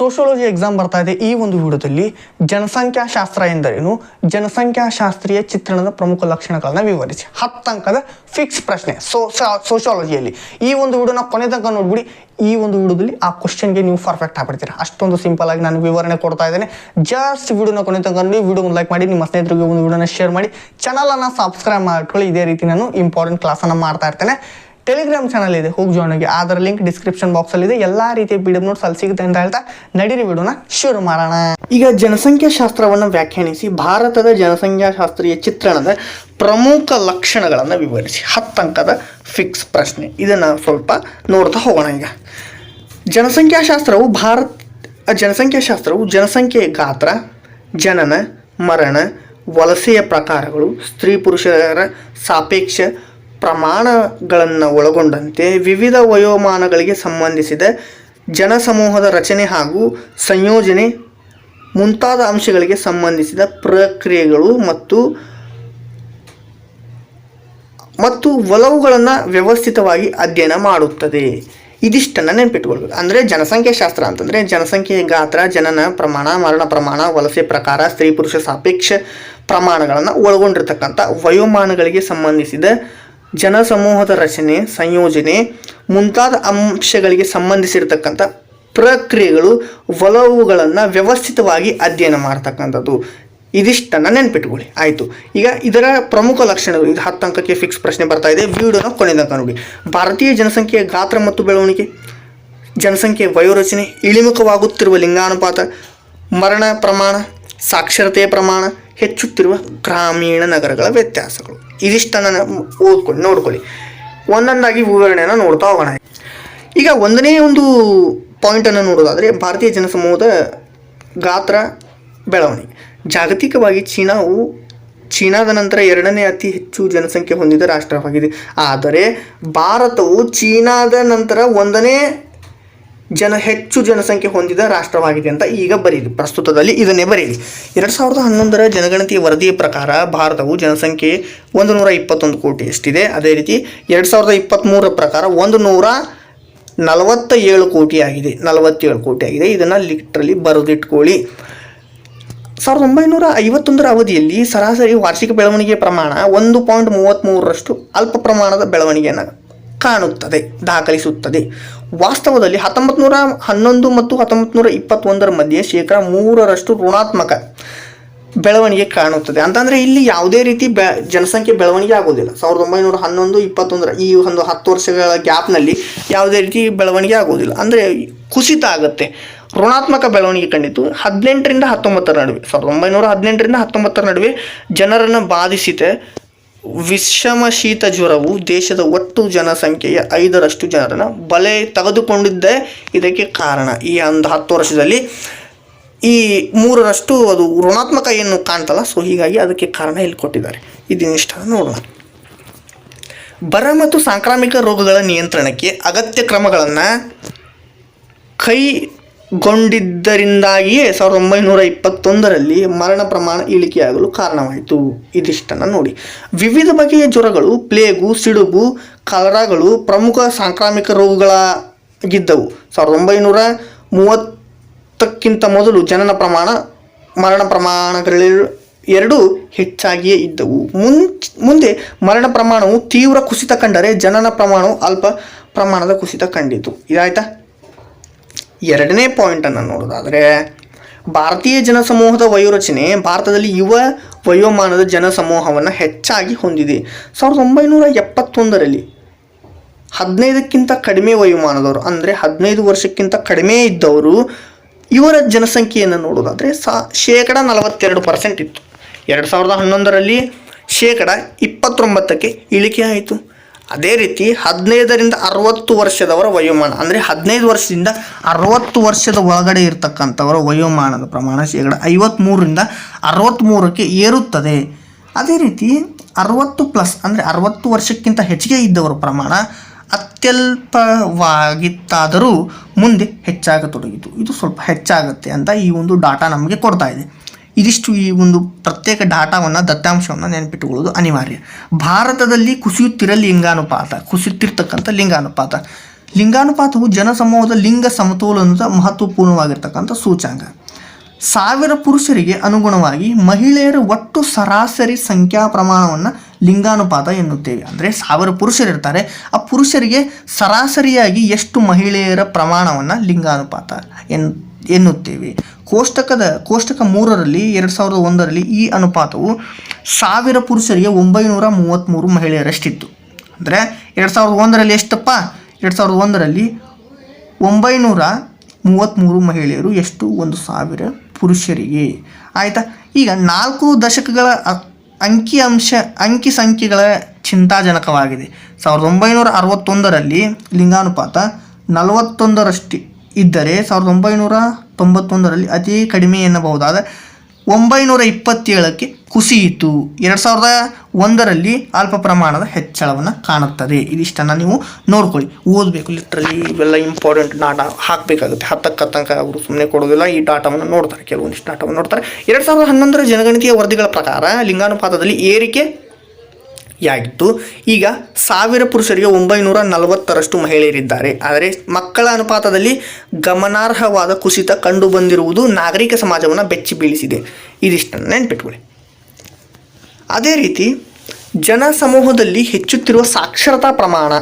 Sociology exam ಬರ್ತಾ ಇದೆ ಈ ಒಂದು ವಿಡಿಯೋದಲ್ಲಿ ಜನಸಂಖ್ಯಾಶಾಸ್ತ್ರ ಎಂದರೇನು? ಜನಸಂಖ್ಯಾಶಾಸ್ತ್ರೀಯ ಚಿತ್ರಣದ ಪ್ರಮುಖ ಲಕ್ಷಣಗಳನ್ನ ವಿವರಿಸಿ. ಹತ್ತು ಅಂಕದ ಫಿಕ್ಸ್ ಪ್ರಶ್ನೆ ಸೋ ಸೋಷಿಯಾಲಜಿಯಲ್ಲಿ. ಈ ಒಂದು ವಿಡಿಯೋನ ಕೊನೆ ತನಕ ನೋಡ್ಬಿಡಿ. ಈ ಒಂದು ವಿಡಿಯೋದಲ್ಲಿ ಆ ಕ್ವಶನ್ಗೆ ನೀವು ಪರ್ಫೆಕ್ಟ್ ಆಗ್ಬಿಡ್ತೀರಾ. ಅಷ್ಟೊಂದು ಸಿಂಪಲ್ ಆಗಿ ನಾನು ವಿವರಣೆ ಕೊಡ್ತಾ ಇದ್ದೇನೆ. ಜಸ್ಟ್ ವಿಡಿಯೋನ ಕೊನೆ ತನಕ ನೋಡಿ, ವಿಡಿಯೋ ಲೈಕ್ ಮಾಡಿ, ನಿಮ್ಮ ಸ್ನೇಹಿತರಿಗೆ ಒಂದು ವಿಡಿಯೋನ ಶೇರ್ ಮಾಡಿ. ಚಾನಲನ್ನು ಸಬ್ಸ್ಕ್ರೈಬ್ ಮಾಡ್ಕೊಳ್ಳಿ. ಇದೇ ರೀತಿ ನಾನು ಇಂಪಾರ್ಟೆಂಟ್ ಕ್ಲಾಸನ್ನು ಮಾಡ್ತಾ ಇರ್ತೇನೆ. ಟೆಲಿಗ್ರಾಮ್ ಚಾನಲ್ ಇದೆ, ಹೋಗಿ ಜಾಯ್ನ್ ಆಗಿ. ಅದರ ಲಿಂಕ್ ಡಿಸ್ಕ್ರಿಪ್ಷನ್ ಬಾಕ್ಸ್ ಅಲ್ಲಿ ಇದೆ. ಎಲ್ಲಾ ರೀತಿಯ ಪಿಡಿಎಫ್ ನೋಟ್ಸ್ ಅಲ್ಲಿ ಸಿಗುತ್ತೆ ಅಂತ ಹೇಳ್ತಾ ನಡೀರಿ ವಿಡಿಯೋನ ಶುರು ಮಾಡೋಣ. ಈಗ ಜನಸಂಖ್ಯಾಶಾಸ್ತ್ರವನ್ನು ವ್ಯಾಖ್ಯಾನಿಸಿ, ಭಾರತದ ಜನಸಂಖ್ಯಾಶಾಸ್ತ್ರೀಯ ಚಿತ್ರಣದ ಪ್ರಮುಖ ಲಕ್ಷಣಗಳನ್ನು ವಿವರಿಸಿ. ಹತ್ತು ಅಂಕದ ಫಿಕ್ಸ್ ಪ್ರಶ್ನೆ. ಇದನ್ನು ಸ್ವಲ್ಪ ನೋಡ್ತಾ ಹೋಗೋಣ ಈಗ. ಜನಸಂಖ್ಯಾಶಾಸ್ತ್ರವು ಭಾರತ, ಜನಸಂಖ್ಯಾಶಾಸ್ತ್ರವು ಜನಸಂಖ್ಯೆಯ ಗಾತ್ರ, ಜನನ, ಮರಣ, ವಲಸೆಯ ಪ್ರಕಾರಗಳು, ಸ್ತ್ರೀ ಪುರುಷರ ಸಾಪೇಕ್ಷ ಪ್ರಮಾಣಗಳನ್ನು ಒಳಗೊಂಡಂತೆ ವಿವಿಧ ವಯೋಮಾನಗಳಿಗೆ ಸಂಬಂಧಿಸಿದ ಜನಸಮೂಹದ ರಚನೆ ಹಾಗೂ ಸಂಯೋಜನೆ ಮುಂತಾದ ಅಂಶಗಳಿಗೆ ಸಂಬಂಧಿಸಿದ ಪ್ರಕ್ರಿಯೆಗಳು ಮತ್ತು ಮತ್ತು ಒಲವುಗಳನ್ನು ವ್ಯವಸ್ಥಿತವಾಗಿ ಅಧ್ಯಯನ ಮಾಡುತ್ತದೆ. ಇದಿಷ್ಟನ್ನು ನೆನಪಿಟ್ಕೊಳ್ಬೇಕು. ಅಂದರೆ ಜನಸಂಖ್ಯಾಶಾಸ್ತ್ರ ಅಂತಂದರೆ ಜನಸಂಖ್ಯೆಯ ಗಾತ್ರ, ಜನನ ಪ್ರಮಾಣ, ಮರಣ ಪ್ರಮಾಣ, ವಲಸೆ ಪ್ರಕಾರ, ಸ್ತ್ರೀ, ಪುರುಷ ಸಾಪೇಕ್ಷ ಪ್ರಮಾಣಗಳನ್ನು ಒಳಗೊಂಡಿರ್ತಕ್ಕಂಥ ವಯೋಮಾನಗಳಿಗೆ ಸಂಬಂಧಿಸಿದ ಜನಸಮೂಹದ ರಚನೆ, ಸಂಯೋಜನೆ, ಮುಂತಾದ ಅಂಶಗಳಿಗೆ ಸಂಬಂಧಿಸಿರ್ತಕ್ಕಂಥ ಪ್ರಕ್ರಿಯೆಗಳು, ಒಲವುಗಳನ್ನು ವ್ಯವಸ್ಥಿತವಾಗಿ ಅಧ್ಯಯನ ಮಾಡ್ತಕ್ಕಂಥದ್ದು. ಇದಿಷ್ಟನ್ನು ನೆನ್ಪಿಟ್ಕೊಳ್ಳಿ. ಆಯಿತು. ಈಗ ಇದರ ಪ್ರಮುಖ ಲಕ್ಷಣಗಳು, ಇದು ಹತ್ತು ಅಂಕಕ್ಕೆ ಫಿಕ್ಸ್ ಪ್ರಶ್ನೆ ಬರ್ತಾ ಇದೆ. ವಿಡಿಯೋನ ಕೊನೆ ನೋಡಿ ಭಾರತೀಯ ಜನಸಂಖ್ಯೆಯ ಗಾತ್ರ ಮತ್ತು ಬೆಳವಣಿಗೆ. ಜನಸಂಖ್ಯೆ ವಯೋರಚನೆ, ಇಳಿಮುಖವಾಗುತ್ತಿರುವ ಲಿಂಗಾನುಪಾತ, ಮರಣ ಪ್ರಮಾಣ, ಸಾಕ್ಷರತೆಯ ಪ್ರಮಾಣ ಹೆಚ್ಚುತ್ತಿರುವ ಗ್ರಾಮೀಣ ನಗರಗಳ ವ್ಯತ್ಯಾಸಗಳು. ಇದಿಷ್ಟನ್ನು ಓದ್ಕೊಳ್ಳಿ ನೋಡ್ಕೊಳ್ಳಿ. ಒಂದೊಂದಾಗಿ ವಿವರಣೆಯನ್ನು ನೋಡ್ತಾ ಹೋಗೋಣ. ಈಗ ಒಂದನೇ ಒಂದು ಪಾಯಿಂಟನ್ನು ನೋಡೋದಾದರೆ ಭಾರತೀಯ ಜನಸಮೂಹದ ಗಾತ್ರ ಬೆಳವಣಿಗೆ. ಜಾಗತಿಕವಾಗಿ ಚೀನಾವು ಚೀನಾದ ನಂತರ ಎರಡನೇ ಅತಿ ಹೆಚ್ಚು ಜನಸಂಖ್ಯೆ ಹೊಂದಿದ ರಾಷ್ಟ್ರವಾಗಿದೆ. ಆದರೆ ಭಾರತವು ಚೀನಾದ ನಂತರ ಒಂದನೇ ಜನ ಹೆಚ್ಚು ಜನಸಂಖ್ಯೆ ಹೊಂದಿದ ರಾಷ್ಟ್ರವಾಗಿದೆ ಅಂತ ಈಗ ಬರೀರಿ ಪ್ರಸ್ತುತದಲ್ಲಿ ಇದನ್ನೇ ಬರೀರಿ ಎರಡು ಸಾವಿರದ ಹನ್ನೊಂದರ ಜನಗಣತಿ ವರದಿಯ ಪ್ರಕಾರ ಭಾರತವು ಜನಸಂಖ್ಯೆ ಒಂದು ನೂರ ಇಪ್ಪತ್ತೊಂದು ಕೋಟಿ ಎಷ್ಟಿದೆ ಅದೇ ರೀತಿ ಎರಡು ಸಾವಿರದ ಇಪ್ಪತ್ತ್ಮೂರರ ಪ್ರಕಾರ ಒಂದು ನೂರ ನಲವತ್ತ ಏಳು ಕೋಟಿ ಆಗಿದೆ ನಲವತ್ತೇಳು ಕೋಟಿ ಆಗಿದೆ ಇದನ್ನು ಲಿಟ್ರಲಿ ಬರೆದಿಟ್ಕೊಳ್ಳಿ. ಸಾವಿರದ ಒಂಬೈನೂರ ಐವತ್ತೊಂದರ ಅವಧಿಯಲ್ಲಿ ಸರಾಸರಿ ವಾರ್ಷಿಕ ಬೆಳವಣಿಗೆಯ ಪ್ರಮಾಣ ಒಂದು ಪಾಯಿಂಟ್ ಮೂವತ್ತ್ಮೂರರಷ್ಟು ಅಲ್ಪ ಪ್ರಮಾಣದ ಬೆಳವಣಿಗೆಯನ್ನು ಕಾಣುತ್ತದೆ, ದಾಖಲಿಸುತ್ತದೆ. ವಾಸ್ತವದಲ್ಲಿ ಹತ್ತೊಂಬತ್ತು ನೂರ ಹನ್ನೊಂದು ಮತ್ತು ಹತ್ತೊಂಬತ್ತು ನೂರ ಇಪ್ಪತ್ತೊಂದರ ಮಧ್ಯೆ ಶೇಕಡ ಮೂರರಷ್ಟು ಋಣಾತ್ಮಕ ಬೆಳವಣಿಗೆ ಕಾಣುತ್ತದೆ. ಅಂತಂದರೆ ಇಲ್ಲಿ ಯಾವುದೇ ರೀತಿ ಬೆ, ಜನಸಂಖ್ಯೆ ಬೆಳವಣಿಗೆ ಆಗೋದಿಲ್ಲ ಸಾವಿರದ ಒಂಬೈನೂರ ಹನ್ನೊಂದು, ಇಪ್ಪತ್ತೊಂದರ ಈ ಒಂದು ಹತ್ತು ವರ್ಷಗಳ ಗ್ಯಾಪ್ನಲ್ಲಿ ಯಾವುದೇ ರೀತಿ ಬೆಳವಣಿಗೆ ಆಗೋದಿಲ್ಲ ಅಂದರೆ ಕುಸಿತ ಆಗುತ್ತೆ. ಋಣಾತ್ಮಕ ಬೆಳವಣಿಗೆ ಕಂಡಿತು. ಹದಿನೆಂಟರಿಂದ ಹತ್ತೊಂಬತ್ತರ ನಡುವೆ, ಸಾವಿರದ ಒಂಬೈನೂರ ಹದಿನೆಂಟರಿಂದ ಹತ್ತೊಂಬತ್ತರ ನಡುವೆ ಜನರನ್ನು ಬಾಧಿಸಿದ ವಿಷಮ ಶೀತ ಜ್ವರವು ದೇಶದ ಒಟ್ಟು ಜನಸಂಖ್ಯೆಯ ಐದರಷ್ಟು ಜನರನ್ನು ಬಲೆ ತೆಗೆದುಕೊಂಡಿದ್ದೇ ಇದಕ್ಕೆ ಕಾರಣ. ಈ ಒಂದು ಹತ್ತು ವರ್ಷದಲ್ಲಿ ಈ ಮೂರರಷ್ಟು ಅದು ಋಣಾತ್ಮಕ ಏನು ಕಾಣ್ತಲ್ಲ ಸೊ ಹೀಗಾಗಿ ಅದಕ್ಕೆ ಕಾರಣ ಇಲ್ಲಿ ಕೊಟ್ಟಿದ್ದಾರೆ. ಇದನ್ನಿಷ್ಟ ನೋಡೋಣ. ಬರ ಮತ್ತು ಸಾಂಕ್ರಾಮಿಕ ರೋಗಗಳ ನಿಯಂತ್ರಣಕ್ಕೆ ಅಗತ್ಯ ಕ್ರಮಗಳನ್ನು ಕೈಗೊಂಡಿದ್ದರಿಂದಾಗಿಯೇ ಸಾವಿರದ ಒಂಬೈನೂರ ಇಪ್ಪತ್ತೊಂದರಲ್ಲಿ ಮರಣ ಪ್ರಮಾಣ ಇಳಿಕೆಯಾಗಲು ಕಾರಣವಾಯಿತು. ಇದಿಷ್ಟನ್ನು ನೋಡಿ. ವಿವಿಧ ಬಗೆಯ ಜ್ವರಗಳು, ಪ್ಲೇಗು, ಸಿಡುಬು, ಕಲರಾಗಳು ಪ್ರಮುಖ ಸಾಂಕ್ರಾಮಿಕ ರೋಗಗಳಾಗಿದ್ದವು. ಸಾವಿರದ ಒಂಬೈನೂರ ಮೂವತ್ತಕ್ಕಿಂತ ಮೊದಲು ಜನನ ಪ್ರಮಾಣ, ಮರಣ ಪ್ರಮಾಣಗಳಲ್ಲಿ ಎರಡೂ ಹೆಚ್ಚಾಗಿಯೇ ಇದ್ದವು. ಮುಂಚ್ ಮುಂದೆ ಮರಣ ಪ್ರಮಾಣವು ತೀವ್ರ ಕುಸಿತ ಕಂಡರೆ ಜನನ ಪ್ರಮಾಣವು ಅಲ್ಪ ಪ್ರಮಾಣದ ಕುಸಿತ ಕಂಡಿತು. ಇದಾಯ್ತಾ? ಎರಡನೇ ಪಾಯಿಂಟನ್ನು ನೋಡೋದಾದರೆ, ಭಾರತೀಯ ಜನಸಮೂಹದ ವಯೋರಚನೆ ಭಾರತದಲ್ಲಿ ಯುವ ವಯೋಮಾನದ ಜನಸಮೂಹವನ್ನು ಹೆಚ್ಚಾಗಿ ಹೊಂದಿದೆ. ಸಾವಿರದ ಒಂಬೈನೂರ ಎಪ್ಪತ್ತೊಂದರಲ್ಲಿ ಹದಿನೈದಕ್ಕಿಂತ ಕಡಿಮೆ ವಯೋಮಾನದವರು, ಅಂದರೆ ಹದಿನೈದು ವರ್ಷಕ್ಕಿಂತ ಕಡಿಮೆ ಇದ್ದವರು ಇವರ ಜನಸಂಖ್ಯೆಯನ್ನು ನೋಡೋದಾದರೆ ಸಾ, ಶೇಕಡ ನಲವತ್ತೆರಡು ಪರ್ಸೆಂಟ್ ಇತ್ತು. ಎರಡು ಸಾವಿರದ ಹನ್ನೊಂದರಲ್ಲಿ ಶೇಕಡ ಇಪ್ಪತ್ತೊಂಬತ್ತಕ್ಕೆ ಇಳಿಕೆ ಆಯಿತು. ಅದೇ ರೀತಿ ಹದಿನೈದರಿಂದ ಅರವತ್ತು ವರ್ಷದವರ ವಯೋಮಾನ, ಅಂದರೆ ಹದಿನೈದು ವರ್ಷದಿಂದ ಅರವತ್ತು ವರ್ಷದ ಒಳಗಡೆ ಇರತಕ್ಕಂಥವರ ವಯೋಮಾನದ ಪ್ರಮಾಣ ಶೇಕಡ ಐವತ್ತ್ಮೂರರಿಂದ ಅರವತ್ತ್ಮೂರಕ್ಕೆ ಏರುತ್ತದೆ. ಅದೇ ರೀತಿ ಅರವತ್ತು ಪ್ಲಸ್ ಅಂದರೆ ಅರವತ್ತು ವರ್ಷಕ್ಕಿಂತ ಹೆಚ್ಚಿಗೆ ಇದ್ದವರ ಪ್ರಮಾಣ ಅತ್ಯಲ್ಪವಾಗಿತ್ತಾದರೂ ಮುಂದೆ ಹೆಚ್ಚಾಗತೊಡಗಿತು. ಇದು ಸ್ವಲ್ಪ ಹೆಚ್ಚಾಗುತ್ತೆ ಅಂತ ಈ ಒಂದು ಡಾಟಾ ನಮಗೆ ಕೊಡ್ತಾ ಇದೆ. ಇದಿಷ್ಟು ಈ ಒಂದು ಪ್ರತ್ಯೇಕ ಡಾಟಾವನ್ನು, ದತ್ತಾಂಶವನ್ನು ನೆನಪಿಟ್ಟುಕೊಳ್ಳೋದು ಅನಿವಾರ್ಯ. ಭಾರತದಲ್ಲಿ ಕುಸಿಯುತ್ತಿರ ಲಿಂಗಾನುಪಾತ, ಕುಸಿಯುತ್ತಿರ್ತಕ್ಕಂಥ ಲಿಂಗಾನುಪಾತ. ಲಿಂಗಾನುಪಾತವು ಜನಸಮೂಹದ ಲಿಂಗ ಸಮತೋಲನದ ಮಹತ್ವಪೂರ್ಣವಾಗಿರ್ತಕ್ಕಂಥ ಸೂಚಾಂಗ ಸಾವಿರ ಪುರುಷರಿಗೆ ಅನುಗುಣವಾಗಿ ಮಹಿಳೆಯರ ಒಟ್ಟು ಸರಾಸರಿ ಸಂಖ್ಯಾ ಪ್ರಮಾಣವನ್ನು ಲಿಂಗಾನುಪಾತ ಎನ್ನುತ್ತೇವೆ. ಅಂದರೆ ಸಾವಿರ ಪುರುಷರಿರ್ತಾರೆ ಆ ಪುರುಷರಿಗೆ ಸರಾಸರಿಯಾಗಿ ಎಷ್ಟು ಮಹಿಳೆಯರ ಪ್ರಮಾಣವನ್ನು ಲಿಂಗಾನುಪಾತ ಎನ್, ಎನ್ನುತ್ತೇವೆ. ಕೋಷ್ಟಕದ, ಕೋಷ್ಟಕ ಮೂರರಲ್ಲಿ, ಎರಡು ಸಾವಿರದ ಒಂದರಲ್ಲಿ ಈ ಅನುಪಾತವು ಸಾವಿರ ಪುರುಷರಿಗೆ ಒಂಬೈನೂರ ಮೂವತ್ತ್ಮೂರು ಮಹಿಳೆಯರಷ್ಟಿತ್ತು. ಅಂದರೆ ಎರಡು ಸಾವಿರದ ಒಂದರಲ್ಲಿ ಎಷ್ಟಪ್ಪ? ಎರಡು ಸಾವಿರದ ಒಂದರಲ್ಲಿ ಒಂಬೈನೂರ ಮೂವತ್ತ್ಮೂರು ಮಹಿಳೆಯರು ಎಷ್ಟು? ಒಂದು ಸಾವಿರ ಪುರುಷರಿಗೆ. ಆಯಿತಾ? ಈಗ ನಾಲ್ಕು ದಶಕಗಳ ಅಂಕಿ ಅಂಶ, ಅಂಕಿ ಸಂಖ್ಯೆಗಳ ಚಿಂತಾಜನಕವಾಗಿದೆ. ಸಾವಿರದ ಒಂಬೈನೂರ ಅರವತ್ತೊಂದರಲ್ಲಿ ಲಿಂಗಾನುಪಾತ ನಲವತ್ತೊಂದರಷ್ಟು ಇದ್ದರೆ ಸಾವಿರದ ಒಂಬೈನೂರ ತೊಂಬತ್ತೊಂದರಲ್ಲಿ ಅತಿ ಕಡಿಮೆ ಎನ್ನಬಹುದಾದ ಒಂಬೈನೂರ ಇಪ್ಪತ್ತೇಳಕ್ಕೆ ಕುಸಿಯಿತು. ಎರಡು ಸಾವಿರದ ಒಂದರಲ್ಲಿ ಅಲ್ಪ ಪ್ರಮಾಣದ ಹೆಚ್ಚಳವನ್ನು ಕಾಣುತ್ತದೆ. ಇದಿಷ್ಟನ್ನು ನೀವು ನೋಡ್ಕೊಳ್ಳಿ. ಓದಬೇಕು ಲಿಟ್ರಲ್ಲಿ ಇವೆಲ್ಲ ಇಂಪಾರ್ಟೆಂಟ್ ಡಾಟಾ ಹಾಕಬೇಕಾಗುತ್ತೆ. ಹತ್ತಕ್ಕೆ ತನಕ ಅವರು ಸುಮ್ಮನೆ ಕೊಡೋದಿಲ್ಲ, ಈ ಡಾಟಾವನ್ನು ನೋಡ್ತಾರೆ. ಕೆಲವೊಂದಿಷ್ಟು ಡಾಟಾವನ್ನು ನೋಡ್ತಾರೆ. ಎರಡು ಸಾವಿರದ ಹನ್ನೊಂದರ ಜನಗಣತಿಯ ವರದಿಗಳ ಪ್ರಕಾರ ಲಿಂಗಾನುಪಾತದಲ್ಲಿ ಏರಿಕೆ ಯಾಗಿತ್ತು ಈಗ ಸಾವಿರ ಪುರುಷರಿಗೆ ಒಂಬೈನೂರ ನಲವತ್ತರಷ್ಟು ಮಹಿಳೆಯರಿದ್ದಾರೆ. ಆದರೆ ಮಕ್ಕಳ ಅನುಪಾತದಲ್ಲಿ ಗಮನಾರ್ಹವಾದ ಕುಸಿತ ಕಂಡುಬಂದಿರುವುದು ನಾಗರಿಕ ಸಮಾಜವನ್ನು ಬೆಚ್ಚಿ ಬೀಳಿಸಿದೆ. ಇದಿಷ್ಟನ್ನು ನೆನ್ಪಿಟ್ಕೊಳ್ಳಿ. ಅದೇ ರೀತಿ ಜನ ಸಮೂಹದಲ್ಲಿ ಹೆಚ್ಚುತ್ತಿರುವ ಸಾಕ್ಷರತಾ ಪ್ರಮಾಣ,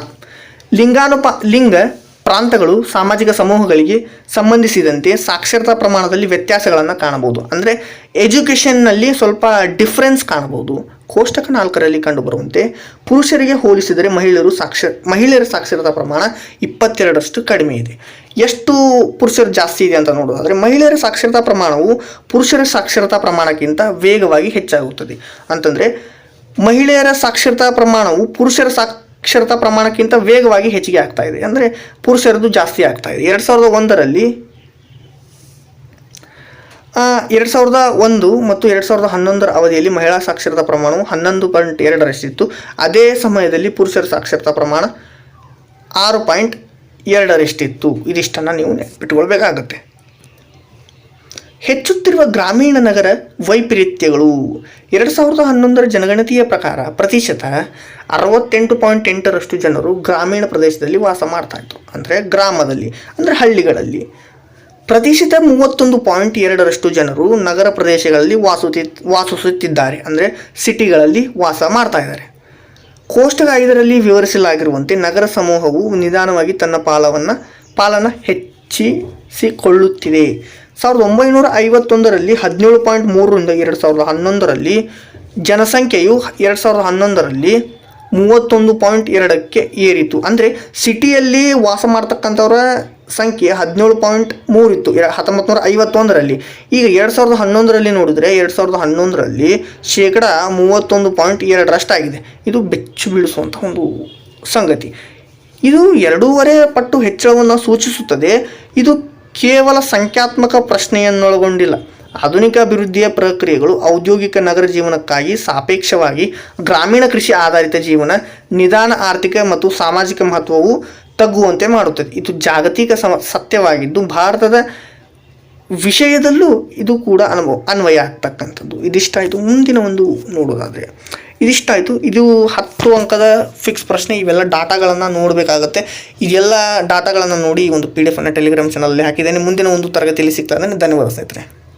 ಲಿಂಗಾನುಪ, ಲಿಂಗ ಪ್ರಾಂತಗಳು ಸಾಮಾಜಿಕ ಸಮೂಹಗಳಿಗೆ ಸಂಬಂಧಿಸಿದಂತೆ ಸಾಕ್ಷರತಾ ಪ್ರಮಾಣದಲ್ಲಿ ವ್ಯತ್ಯಾಸಗಳನ್ನು ಕಾಣಬಹುದು. ಅಂದರೆ ಎಜುಕೇಷನ್ನಲ್ಲಿ ಸ್ವಲ್ಪ ಡಿಫ್ರೆನ್ಸ್ ಕಾಣಬಹುದು. ಕೋಷ್ಟಕ ನಾಲ್ಕರಲ್ಲಿ ಕಂಡುಬರುವಂತೆ ಪುರುಷರಿಗೆ ಹೋಲಿಸಿದರೆ ಮಹಿಳೆಯರು ಸಾಕ್ಷರ, ಮಹಿಳೆಯರ ಸಾಕ್ಷರತಾ ಪ್ರಮಾಣ ಇಪ್ಪತ್ತೆರಡರಷ್ಟು ಕಡಿಮೆ ಇದೆ. ಎಷ್ಟು ಪುರುಷರು ಜಾಸ್ತಿ ಇದೆ ಅಂತ ನೋಡೋದಾದರೆ ಮಹಿಳೆಯರ ಸಾಕ್ಷರತಾ ಪ್ರಮಾಣವು ಪುರುಷರ ಸಾಕ್ಷರತಾ ಪ್ರಮಾಣಕ್ಕಿಂತ ವೇಗವಾಗಿ ಹೆಚ್ಚಾಗುತ್ತದೆ. ಅಂತಂದರೆ ಮಹಿಳೆಯರ ಸಾಕ್ಷರತಾ ಪ್ರಮಾಣವು ಪುರುಷರ ಸಾಕ್ಷರತಾ ಪ್ರಮಾಣಕ್ಕಿಂತ ವೇಗವಾಗಿ ಹೆಚ್ಚಿಗೆ ಆಗ್ತಾ ಇದೆ. ಅಂದರೆ ಪುರುಷರದ್ದು ಜಾಸ್ತಿ ಆಗ್ತಾ ಇದೆ. ಎರಡು ಸಾವಿರದ ಒಂದರಲ್ಲಿ ಎರಡು ಸಾವಿರದ ಒಂದು ಮತ್ತು ಎರಡು ಸಾವಿರದ ಹನ್ನೊಂದರ ಅವಧಿಯಲ್ಲಿ ಮಹಿಳಾ ಸಾಕ್ಷರತಾ ಪ್ರಮಾಣವು ಹನ್ನೊಂದು ಪಾಯಿಂಟ್ ಎರಡರಷ್ಟಿತ್ತು. ಅದೇ ಸಮಯದಲ್ಲಿ ಪುರುಷರ ಸಾಕ್ಷರತಾ ಪ್ರಮಾಣ ಆರು ಪಾಯಿಂಟ್ ಎರಡರಷ್ಟಿತ್ತು. ಇದಿಷ್ಟನ್ನು ನೀವು ನೆನಪಿಟ್ಕೊಳ್ಬೇಕಾಗತ್ತೆ. ಹೆಚ್ಚುತ್ತಿರುವ ಗ್ರಾಮೀಣ ನಗರ ವೈಪರೀತ್ಯಗಳು. ಎರಡು ಸಾವಿರದ ಹನ್ನೊಂದರ ಜನಗಣತಿಯ ಪ್ರಕಾರ ಪ್ರತಿಶತ ಅರವತ್ತೆಂಟು ಪಾಯಿಂಟ್ ಎಂಟರಷ್ಟು ಜನರು ಗ್ರಾಮೀಣ ಪ್ರದೇಶದಲ್ಲಿ ವಾಸ ಮಾಡ್ತಾ ಇದ್ರು. ಅಂದರೆ ಗ್ರಾಮದಲ್ಲಿ, ಅಂದರೆ ಹಳ್ಳಿಗಳಲ್ಲಿ. ಪ್ರತಿಶತ ಮೂವತ್ತೊಂದು ಪಾಯಿಂಟ್ ಎರಡರಷ್ಟು ಜನರು ನಗರ ಪ್ರದೇಶಗಳಲ್ಲಿ ವಾಸುತ್ತಿ ವಾಸಿಸುತ್ತಿದ್ದಾರೆ. ಅಂದರೆ ಸಿಟಿಗಳಲ್ಲಿ ವಾಸ ಮಾಡ್ತಾ ಇದ್ದಾರೆ. ಕೋಷ್ಟಕ ಐದರಲ್ಲಿ ವಿವರಿಸಲಾಗಿರುವಂತೆ ನಗರ ಸಮೂಹವು ನಿಧಾನವಾಗಿ ತನ್ನ ಪಾಲವನ್ನು, ಪಾಲನ ಹೆಚ್ಚಿಸಿಕೊಳ್ಳುತ್ತಿದೆ. ಸಾವಿರದ ಒಂಬೈನೂರ ಐವತ್ತೊಂದರಲ್ಲಿ ಹದಿನೇಳು ಪಾಯಿಂಟ್ ಮೂರರಿಂದ ಎರಡು ಸಾವಿರದ ಹನ್ನೊಂದರಲ್ಲಿ ಜನಸಂಖ್ಯೆಯು ಎರಡು ಸಾವಿರದ ಹನ್ನೊಂದರಲ್ಲಿ ಮೂವತ್ತೊಂದು ಪಾಯಿಂಟ್ ಎರಡಕ್ಕೆ ಏರಿತು. ಅಂದರೆ ಸಿಟಿಯಲ್ಲಿ ವಾಸ ಮಾಡ್ತಕ್ಕಂಥವರ ಸಂಖ್ಯೆ ಹದಿನೇಳು ಪಾಯಿಂಟ್ ಮೂರು ಇತ್ತು ಹತ್ತೊಂಬತ್ತು ನೂರ ಐವತ್ತೊಂದರಲ್ಲಿ ಈಗ ಎರಡು ಸಾವಿರದ ಹನ್ನೊಂದರಲ್ಲಿ ನೋಡಿದ್ರೆ ಎರಡು ಸಾವಿರದ ಹನ್ನೊಂದರಲ್ಲಿ ಶೇಕಡ ಮೂವತ್ತೊಂದು ಪಾಯಿಂಟ್ ಎರಡರಷ್ಟಾಗಿದೆ. ಇದು ಬೆಚ್ಚು ಬೀಳಿಸುವಂಥ ಒಂದು ಸಂಗತಿ. ಇದು ಎರಡೂವರೆ ಪಟ್ಟು ಹೆಚ್ಚಳವನ್ನು ಸೂಚಿಸುತ್ತದೆ. ಇದು ಕೇವಲ ಸಂಖ್ಯಾತ್ಮಕ ಪ್ರಶ್ನೆಯನ್ನೊಳಗೊಂಡಿಲ್ಲ. ಆಧುನಿಕ ಅಭಿವೃದ್ಧಿಯ ಪ್ರಕ್ರಿಯೆಗಳು ಔದ್ಯೋಗಿಕ ನಗರ ಜೀವನಕ್ಕಾಗಿ ಸಾಪೇಕ್ಷವಾಗಿ ಗ್ರಾಮೀಣ ಕೃಷಿ ಆಧಾರಿತ ಜೀವನ, ನಿಧಾನ ಆರ್ಥಿಕ ಮತ್ತು ಸಾಮಾಜಿಕ ಮಹತ್ವವು ತಗ್ಗುವಂತೆ ಮಾಡುತ್ತದೆ. ಇದು ಜಾಗತಿಕ ಸಮ, ಸತ್ಯವಾಗಿದ್ದು ಭಾರತದ ವಿಷಯದಲ್ಲೂ ಇದು ಕೂಡ ಅನುಭವ, ಅನ್ವಯ ಆಗ್ತಕ್ಕಂಥದ್ದು. ಇದಿಷ್ಟಾಯಿತು ಮುಂದಿನ ಒಂದು ನೋಡೋದಾದರೆ. ಇದಿಷ್ಟಾಯಿತು ಇದು ಹತ್ತು ಅಂಕದ ಫಿಕ್ಸ್ ಪ್ರಶ್ನೆ. ಇವೆಲ್ಲ ಡಾಟಾಗಳನ್ನು ನೋಡಬೇಕಾಗತ್ತೆ. ಇದೆಲ್ಲ ಡಾಟಾಗಳನ್ನು ನೋಡಿ ಒಂದು ಪಿ ಡಿ ಎಫನ್ನು ಟೆಲಿಗ್ರಾಮ್ ಚಾನಲಲ್ಲಿ ಹಾಕಿದ್ದೇನೆ. ಮುಂದಿನ ಒಂದು ತರಗತಿಯಲ್ಲಿ ಸಿಗ್ತದೆ ಧನ್ಯವಾದ ಸ್ನೇಹಿತರೆ.